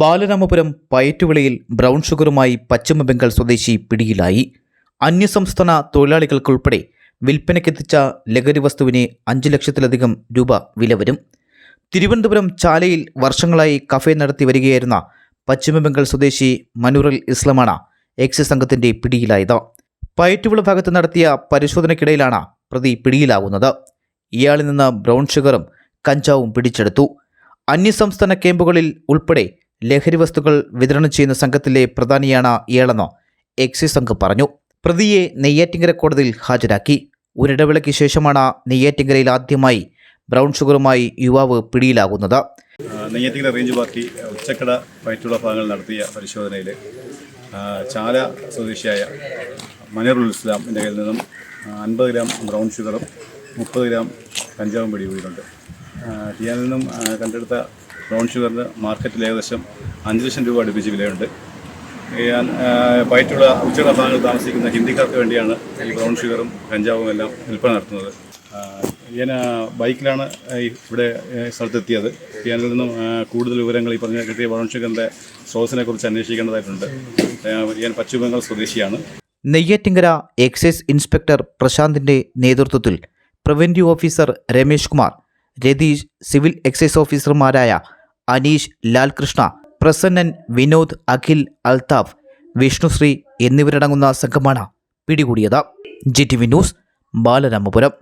ബാലരാമപുരം പയറ്റുവിളയിൽ ബ്രൗൺ ഷുഗറുമായി പശ്ചിമബംഗാൾ സ്വദേശി പിടിയിലായി. അന്യസംസ്ഥാന തൊഴിലാളികൾക്കുൾപ്പെടെ വിൽപ്പനയ്ക്കെത്തിച്ച ലഹരി വസ്തുവിന് അഞ്ച് ലക്ഷത്തിലധികം രൂപ വില വരും. തിരുവനന്തപുരം ചാലയിൽ വർഷങ്ങളായി കഫേ നടത്തി വരികയായിരുന്ന പശ്ചിമബംഗാൾ സ്വദേശി മനുറൽ ഇസ്ലാമാണ് എക്സൈസ് സംഘത്തിന്റെ പിടിയിലായത്. പയറ്റുവിള ഭാഗത്ത് നടത്തിയ പരിശോധനയ്ക്കിടയിലാണ് പ്രതി പിടിയിലാകുന്നത് ഇയാളിൽ നിന്ന് ബ്രൗൺ ഷുഗറും കഞ്ചാവും പിടിച്ചെടുത്തു. അന്യസംസ്ഥാന ക്യാമ്പുകളിൽ ഉൾപ്പെടെ ലഹരി വസ്തുക്കൾ വിതരണം ചെയ്യുന്ന സംഘത്തിലെ പ്രധാനിയാണ് ഇയാളെന്ന് എക്സൈസ് സംഘം പറഞ്ഞു. പ്രതിയെ നെയ്യാറ്റിങ്കര കോടതിയിൽ ഹാജരാക്കി. ഒരിടവേളയ്ക്ക് ശേഷമാണ് നെയ്യാറ്റിങ്കരയിൽ ആദ്യമായി ബ്രൗൺ ഷുഗറുമായി യുവാവ് പിടിയിലാകുന്നത്. നെയ്യാറ്റിങ്കര റേഞ്ച് പാർട്ടി ഉച്ചക്കട പയറ്റുള്ള ഭാഗങ്ങൾ നടത്തിയ പരിശോധനയിൽ ചാല സ്വദേശിയായ മനീറുൽ ഇസ്ലാം എന്റെ കയ്യിൽ നിന്നും അൻപത് ഗ്രാം ബ്രൗൺ ഷുഗറും മുപ്പത് ഗ്രാം കഞ്ചാവും പിടികൂടിയിട്ടുണ്ട്. ടിയാനിൽ നിന്നും കണ്ടെടുത്ത ബ്രൗൺ ഷുഗറിന് മാർക്കറ്റിൽ ഏകദേശം അഞ്ച് ലക്ഷം രൂപ അടുപ്പിച്ച് വിലയുണ്ട്. ഞാൻ വയറ്റുള്ള ഉച്ചക്കട ഭാഗങ്ങളിൽ താമസിക്കുന്ന ഹിന്ദിക്കാർക്ക് വേണ്ടിയാണ് ഈ ബ്രൗൺ ഷുഗറും കഞ്ചാവും എല്ലാം വിൽപ്പന നടത്തുന്നത്. ഞാൻ ബൈക്കിലാണ് ഇവിടെ സ്ഥലത്തെത്തിയത്. ഞാനിൽ നിന്നും കൂടുതൽ വിവരങ്ങൾ ഈ പറഞ്ഞ കിട്ടിയ ബ്രൗൺ ഷുഗറിന്റെ സ്രോതസിനെ കുറിച്ച് അന്വേഷിക്കേണ്ടതായിട്ടുണ്ട്. ഞാൻ പശ്ചിമ ബംഗാൾ സ്വദേശിയാണ്. നെയ്യാറ്റിങ്കര എക്സൈസ് ഇൻസ്പെക്ടർ പ്രശാന്തിന്റെ നേതൃത്വത്തിൽ preventive officer Ramesh Kumar Ratheesh civil excise ഓഫീസർമാരായ അനീഷ് ലാൽകൃഷ്ണ പ്രസന്നൻ വിനോദ് അഖിൽ അൽതാഫ് വിഷ്ണുശ്രീ എന്നിവരടങ്ങുന്ന സംഘമാണ് പിടികൂടിയത്. G T V news Balaramapuram.